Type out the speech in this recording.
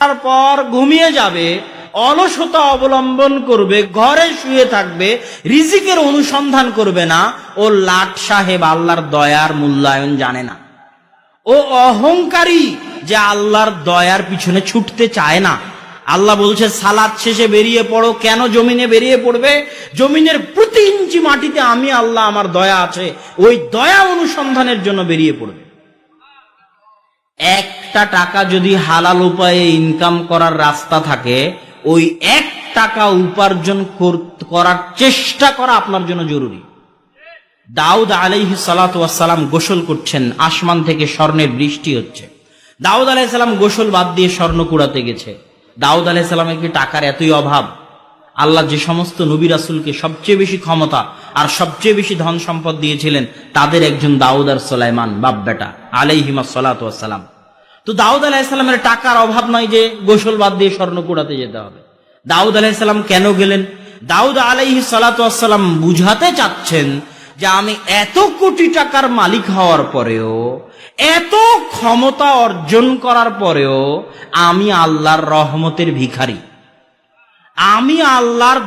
তারপর ঘুমিয়ে যাবে, অলসতা অবলম্বন করবে, ঘরে শুয়ে থাকবে, রিজিকের অনুসন্ধান করবে না, ও লাট সাহেব আল্লাহর দয়ার মূল্যায়ন জানে না। ও অহংকারী যে আল্লাহর দয়ার পিছনে ছুটতে চায় না। আল্লাহ বলছে, সালাদ শেষে বেরিয়ে পড়ো, কেন জমিনে বেরিয়ে পড়বে? জমিনের প্রতি ইঞ্চি মাটিতে আমি আল্লাহ আমার দয়া আছে, ওই দয়া অনুসন্ধানের জন্য বেরিয়ে পড়বে। একটা টাকা যদি হালাল উপায়ে ইনকাম করার রাস্তা থাকে, ওই এক টাকা উপার্জন কর- করার চেষ্টা করা আপনার জন্য জরুরি। দাউদ আলাইহি সালাম গোসল করছেন, আসমান থেকে স্বর্ণের বৃষ্টি হচ্ছে। দাউদ আলাইসাল্লাম গোসল বাদ দিয়ে স্বর্ণ কুড়াতে গেছে। দাউদ আলাইসাল্লামের কি টাকার এতই অভাব? আল্লাহ যে সমস্ত নবী রাসুলকে সবচেয়ে বেশি ক্ষমতা আর সবচেয়ে বেশি ধন সম্পদ দিয়েছিলেন, তাদের একজন দাউদ আর সোলাইমান বাপ বেটা আলাইহিমা সালাম তো দাউদ আলাইসাল্লামের টাকার অভাব নয় যে গোসল বাদ দিয়ে স্বর্ণ কুড়াতে যেতে হবে। দাউদ আলাইসাল্লাম কেন গেলেন? দাউদ আলাইহি সালাতাম বুঝাতে চাচ্ছেন যে আমি এত কোটি টাকার মালিক হওয়ার পরেও, এত ক্ষমতা অর্জন করার পরেও আমি আল্লাহর রহমতের ভিখারি। আমি আল্লাহর